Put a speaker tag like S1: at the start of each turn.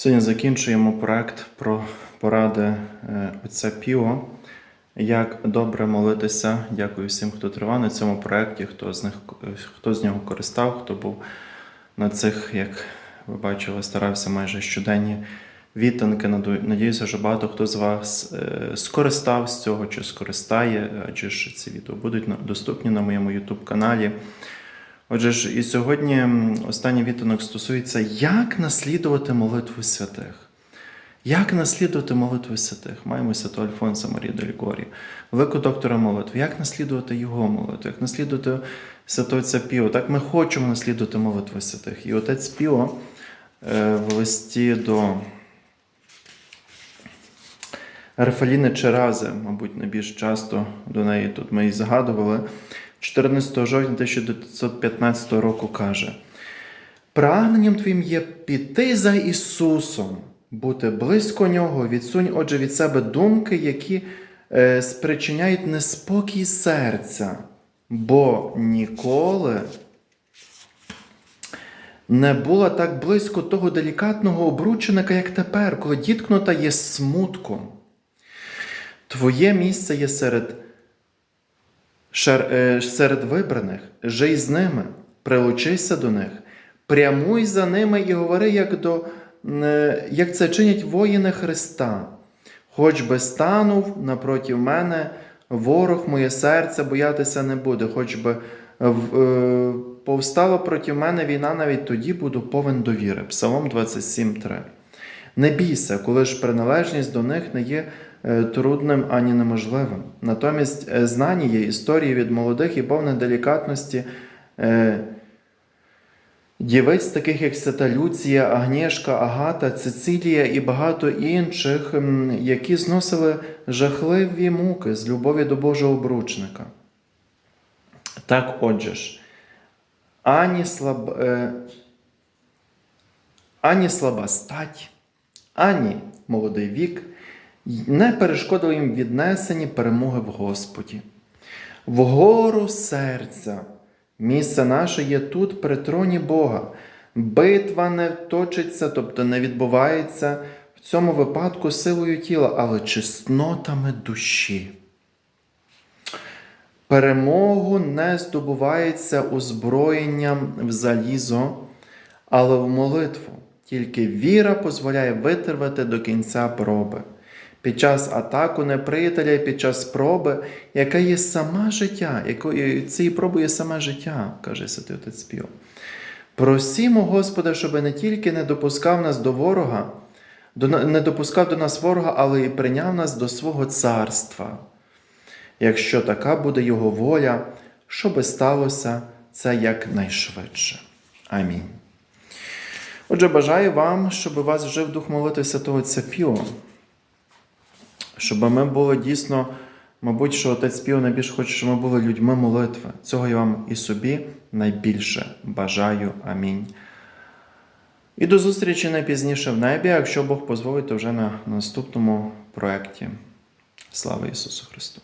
S1: Сьогодні закінчуємо проект про поради е, отця Піо. Як добре молитися. Дякую всім, хто тривав на цьому проєкті, хто з них хто з нього користав, хто був на цих, як ви бачили, старався майже щоденні вітанки. Надіюся, що багато хто з вас е, скористав з цього чи скористає, адже ж ці відео будуть доступні на моєму YouTube каналі. Отже ж, і сьогодні останній вітанок стосується, як наслідувати молитву святих. Як наслідувати молитву святих? Маємо святого Альфонса Марії Дель Горі, великого доктора молитви. Як наслідувати його молитву? Як наслідувати святого отця Піо? Так ми хочемо наслідувати молитву святих. І отець Піо е, в листі до Рафаліни Черази, мабуть, найбільш часто до неї тут ми і згадували, 14 жовтня 1915 року каже: Прагненням твоїм є піти за Ісусом, бути близько Нього, відсунь, отже, від себе думки, які е, спричиняють неспокій серця, бо ніколи не була так близько того делікатного обрученика, як тепер, коли діткнута є смутком. Твоє місце є серед, серед вибраних, жий з ними, прилучися до них, прямуй за ними і говори, як, до, е, як це чинять воїни Христа. Хоч би станув напроти мене ворог, моє серце боятися не буде, хоч би е, повстала проти мене війна, навіть тоді буду повен довіри. Псалом 27.3. Не бійся, коли ж приналежність до них не є е, трудним ані неможливим. Натомість е, знання є історії від молодих і повне делікатності е, дівиць, таких як Свята Люція, Агнєшка, Агата, Цицилія і багато інших, які зносили жахливі муки з любові до Божого обручника. Так, отже ж, ані, слаб, ані слаба стать, ані молодий вік не перешкодили їм віднесені перемоги в Господі. Вгору серця, місце наше є тут при троні Бога. Битва не точиться, тобто не відбувається в цьому випадку силою тіла, але чеснотами душі. Перемогу не здобувається озброєнням в залізо, але в молитву. Тільки віра дозволяє витривати до кінця проби. Під час атаку неприятеля, і під час спроби, яка є сама життя, якою цією пробою є саме життя, каже Святий Отець Піо. Просімо Господа, щоб не тільки не допускав нас до ворога, не допускав до нас ворога, але й прийняв нас до свого царства. Якщо така буде Його воля, щоби сталося це якнайшвидше. Амінь. Отже, бажаю вам, щоб у вас жив дух молитви Святого Отця Піо, щоб ми були дійсно, мабуть, що Отець Піо найбільше хоче, щоб ми були людьми молитви. Цього я вам і собі найбільше бажаю. Амінь. І до зустрічі найпізніше в небі, якщо Бог дозволить, то вже на наступному проєкті. Слава Ісусу Христу!